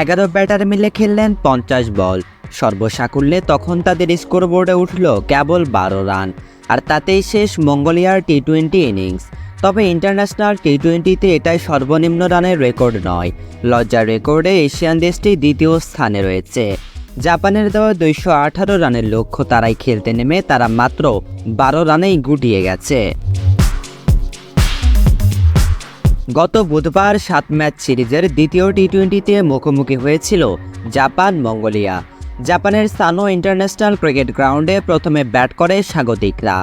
এগারো ব্যাটার মিলে খেললেন পঞ্চাশ বল। সর্বসাকুল্যে তখন তাদের স্কোরবোর্ডে উঠল কেবল বারো রান, আর তাতেই শেষ মঙ্গোলিয়ার টি টোয়েন্টি ইনিংস। তবে ইন্টারন্যাশনাল টি টোয়েন্টিতে এটাই সর্বনিম্ন রানের রেকর্ড নয়, লজ্জার রেকর্ডে এশিয়ান দেশটি দ্বিতীয় স্থানে রয়েছে। জাপানের দেওয়া দুইশো আঠারো রানের লক্ষ্য তারাই খেলতে নেমে তারা মাত্র বারো রানেই গুটিয়ে গেছে। গত বুধবার সাত ম্যাচ সিরিজের দ্বিতীয় টি টোয়েন্টিতে মুখোমুখি হয়েছিল জাপান মঙ্গোলিয়া। জাপানের সানো ইন্টারন্যাশনাল ক্রিকেট গ্রাউন্ডে প্রথমে ব্যাট করে স্বাগতিকরা।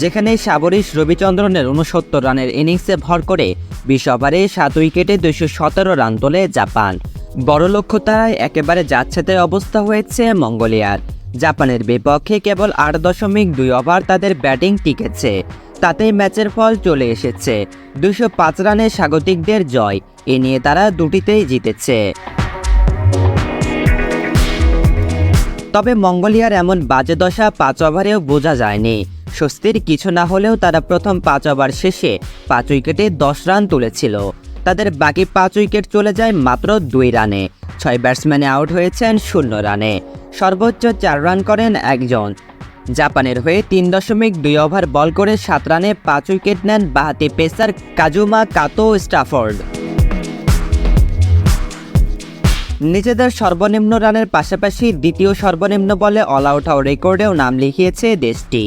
যেখানে সাবরিশ রবিচন্দ্রনের উনসত্তর রানের ইনিংসে ভর করে বিশ ওভারে সাত উইকেটে দুইশো সতেরো রান তোলে জাপান। বড় লক্ষ্য তারায় একেবারে যাচ্ছেতে অবস্থা হয়েছে মঙ্গোলিয়ার। জাপানের বিপক্ষে কেবল আট দশমিক দুই ওভার তাদের ব্যাটিং টিকেছে। তাতেই ম্যাচের ফল চলে এসেছে। দুশো পাঁচ রানে স্বাগতিকদের জয়। এ নিয়ে তারা দুটিতেই জিতেছে। তবে মঙ্গোলিয়ার এমন বাজে দশা পাঁচ ওভারেও বোঝা যায়নি। স্বস্তির কিছু না হলেও তারা প্রথম পাঁচ ওভার শেষে পাঁচ উইকেটে দশ রান তুলেছিল। তাদের বাকি পাঁচ উইকেট চলে যায় মাত্র দুই রানে। ছয় ব্যাটসম্যানে আউট হয়েছেন শূন্য রানে। সর্বোচ্চ চার রান করেন একজন। জাপানের হয়ে তিন দশমিক দুই ওভার বল করে সাত রানে পাঁচ উইকেট নেন বাহাতি পেসার কাজুমা কাতো স্টাফোর্ড। নিজেদের সর্বনিম্ন রানের পাশাপাশি দ্বিতীয় সর্বনিম্ন বলে অল আউট রেকর্ডেও নাম লিখিয়েছে দেশটি।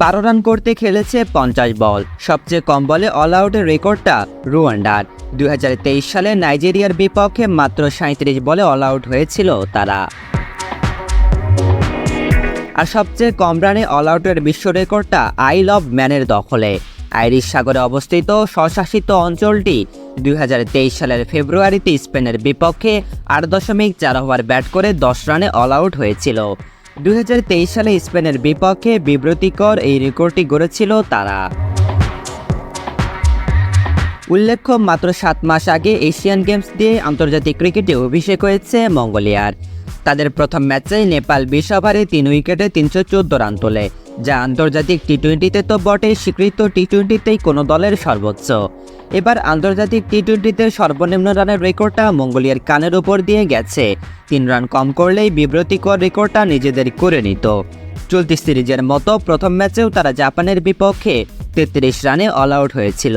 বারো রান করতে খেলেছে পঞ্চাশ বল। সবচেয়ে কম বলে অল আউটের রেকর্ডটা রুয়ান্ডার। দুই হাজার তেইশ সালে নাইজেরিয়ার বিপক্ষে মাত্র সাঁত্রিশ বলে অল আউট হয়েছিল তারা। আর সবচেয়ে কম রানে অল আউটের বিশ্ব রেকর্ডটা আই লভ ম্যানের দখলে। আইরিশ সাগরে অবস্থিত স্বশাসিত অঞ্চলটি দু হাজার তেইশ সালের ফেব্রুয়ারিতে স্পেনের বিপক্ষে আট দশমিক চার ওভার ব্যাট করে দশ রানে অল আউট হয়েছিল। দুই হাজার তেইশ সালে স্পেনের বিপক্ষে বিব্রতিকর এই রেকর্ডটি গড়েছিল তারা। উল্লেখ্য, মাত্র সাত মাস আগে এশিয়ান গেমস দিয়ে আন্তর্জাতিক ক্রিকেটে অভিষেক হয়েছে মঙ্গোলিয়ার। তাদের প্রথম ম্যাচে নেপাল বিশ ওভারে তিন উইকেটে তিনশো চোদ্দ রান তোলে, যা আন্তর্জাতিক টি টোয়েন্টিতে তো বটে স্বীকৃত টি টোয়েন্টিতেই কোনো দলের সর্বোচ্চ। এবার আন্তর্জাতিক টি টোয়েন্টিতে সর্বনিম্ন রানের রেকর্ডটা মঙ্গোলিয়ার কানের উপর দিয়ে গেছে। তিন রান কম করলেই বিব্রতিকর রেকর্ডটা নিজেদের করে নিত। চলতি সিরিজের মতো প্রথম ম্যাচেও তারা জাপানের বিপক্ষে তেত্রিশ রানে অল আউট হয়েছিল।